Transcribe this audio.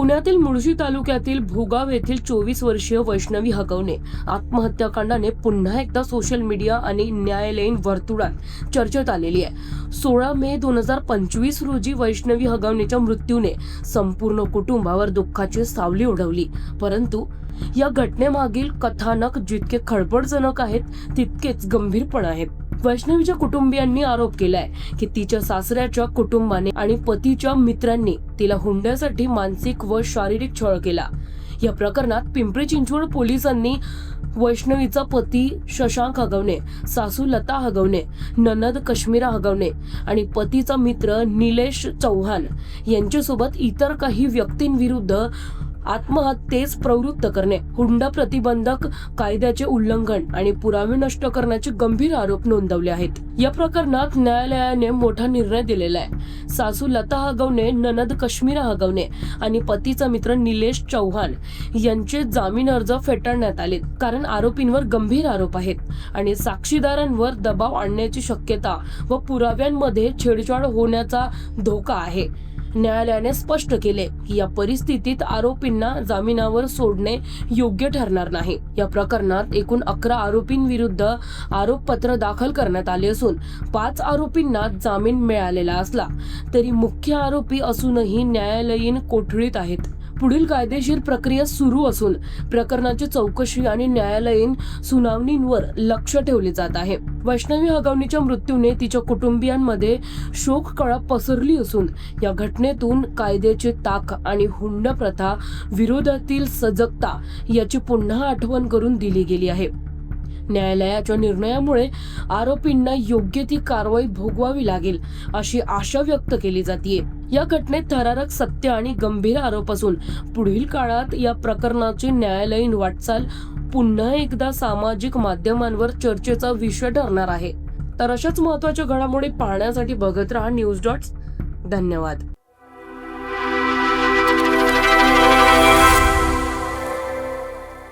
पुण्यातील मुळशी तालुक्यातील भोगाव येथील चोवीस वर्षीय वैष्णवी हगवणे आत्महत्याकांडाने पुन्हा एकदा सोशल मीडिया आणि न्यायालयीन वर्तुळात चर्चेत आलेली आहे. सोळा मे दोन हजार पंचवीस रोजी वैष्णवी हगवणेच्या मृत्यूने संपूर्ण कुटुंबावर दुःखाची सावली उडवली. परंतु या घटनेमागील कथानक जितके खळबळजनक आहेत तितकेच गंभीर पण आहेत. वैष्णवीच्या कुटुंबियांनी आरोप केलाय की तिच्या सासऱ्याच्या कुटुंबाने आणि पतीच्या मित्रांनी तिला हुंड्यासाठी मानसिक व शारीरिक छळ केला. या प्रकरणात पिंपरी चिंचवड पोलिसांनी वैष्णवीचा पती शशांक हगवणे सासू लता हगवणे ननद कश्मीरा हगवणे आणि पतीचा मित्र निलेश चौहान यांच्यासोबत इतर काही व्यक्तींविरुद्ध आत्महत्येस प्रवृत्त करणे हुंडा प्रतिबंधक कायद्याचे उल्लंघन आणि पुरावे नष्ट करण्याचे गंभीर आरोप नोंदवले आहेत. या प्रकरणात न्यायालयाने मोठा निर्णय दिलेला आहे सासू लता हगवणे ननद कश्मीरा हगवणे आणि पतीचा मित्र निलेश चौहान यांचे जामीन अर्ज फेटाळण्यात आले कारण आरोपींवर गंभीर आरोप आहेत आणि साक्षीदारांवर दबाव आणण्याची शक्यता व पुराव्यांमध्ये छेडछाड होण्याचा धोका आहे. न्यायालयाने स्पष्ट केले की या परिस्थितीत आरोपींना जामिनावर सोडणे योग्य ठरणार नाही. या प्रकरणात एकूण अकरा आरोपींविरुद्ध आरोपपत्र दाखल करण्यात आले असून पाच आरोपींना जामीन मिळालेला असला तरी मुख्य आरोपी असूनही न्यायालयीन कोठडीत आहेत. पुढील कायदेशीर प्रक्रिया सुरू असून प्रकरणाची चौकशी आणि न्यायालयीन सुनावणींवर लक्ष ठेवले जात आहे. वैष्णवी हगवणीच्या मृत्यूने तिच्या कुटुंबियांमध्ये शोक कळा पसरली असून या घटनेतून कायद्याची ताक आणि हुंड प्रथा विरोधातील सजगता याची पुन्हा आठवण करून दिली गेली आहे. न्यायालयाच्या निर्णयामुळे आरोपींना योग्य ती कारवाई भोगवावी लागेल अशी आशा व्यक्त केली जाते या घटनेत थरारक सत्य आणि गंभीर आरोप असून पुढील काळात या प्रकरणाची न्यायालयीन वाटचाल पुन्हा एकदा सामाजिक माध्यमांवर चर्चेचा विषय ठरणार आहे. तर अशाच महत्त्वाच्या घडामोडी पाहण्यासाठी बघत राहा न्यूज डॉट्स. धन्यवाद.